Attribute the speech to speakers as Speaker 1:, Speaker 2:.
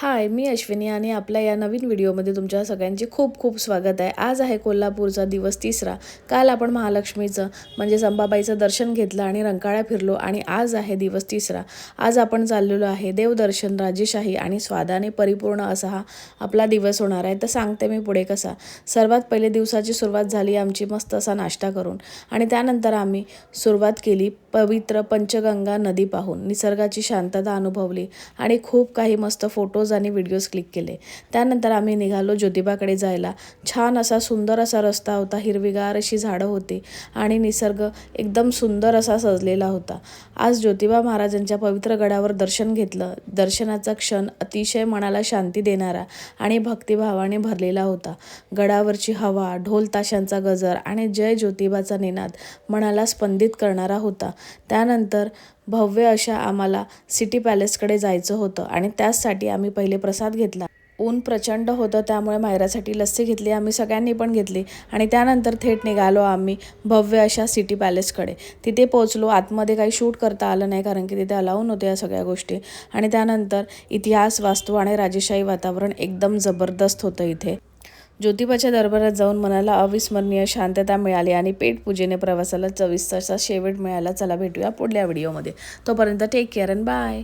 Speaker 1: हाय मी अश्विनी आणि आपल्या या नवीन व्हिडिओमध्ये तुमच्या सगळ्यांचे खूप खूप स्वागत आहे. आज आहे कोल्हापूरचा दिवस तिसरा. काल आपण महालक्ष्मीचं म्हणजे संबाबाईचं दर्शन घेतलं आणि रंकाळा फिरलो आणि आज आहे दिवस तिसरा. आज आपण चाललेलो आहे देवदर्शन राजेशाही आणि स्वादाने परिपूर्ण असा हा आपला दिवस होणार आहे. तर सांगते मी पुढे कसा. सर्वात पहिले दिवसाची सुरुवात झाली आमची मस्त असा नाश्ता करून आणि त्यानंतर आम्ही सुरुवात केली पवित्र पंचगंगा नदी पाहून. निसर्गाची शांतता अनुभवली आणि खूप काही मस्त फोटोज आणि व्हिडिओज क्लिक केले. त्यानंतर आम्ही निघालो ज्योतिबाकडे जायला. छान असा सुंदर असा रस्ता होता. हिरवीगार अशी झाडं होती आणि निसर्ग एकदम सुंदर असा सजलेला होता. आज ज्योतिबा महाराजांच्या पवित्र गडावर दर्शन घेतलं. दर्शनाचा क्षण अतिशय मनाला शांती देणारा आणि भक्तिभावाने भरलेला होता. गडावरची हवा ढोल ताशांचा गजर आणि जय ज्योतिबाचा निनाद मनाला स्पंदित करणारा होता. त्यानंतर भव्य अशा आम्हाला सिटी पॅलेसकडे जायचं होतं आणि त्याचसाठी आम्ही पहिले प्रसाद घेतला. ऊन प्रचंड होतं त्यामुळे मायरासाठी लस्सी घेतली आम्ही सगळ्यांनी पण घेतली. आणि त्यानंतर थेट निघालो आम्ही भव्य अशा सिटी पॅलेसकडे. तिथे पोचलो आतमध्ये काही शूट करता आलं नाही कारण की तिथे अलाऊ नव्हते या सगळ्या गोष्टी. आणि त्यानंतर इतिहास वास्तू आणि राजेशाही वातावरण एकदम जबरदस्त होतं इथे. ज्योतिबाच्या दरबारात जाऊन मनाला अविस्मरणीय शांतता मिळाली आणि पेटपूजेने प्रवासाला चवीस तासा शेवट मिळाला. चला भेटूया पुढल्या व्हिडिओमध्ये. तोपर्यंत टेक केअर अँड बाय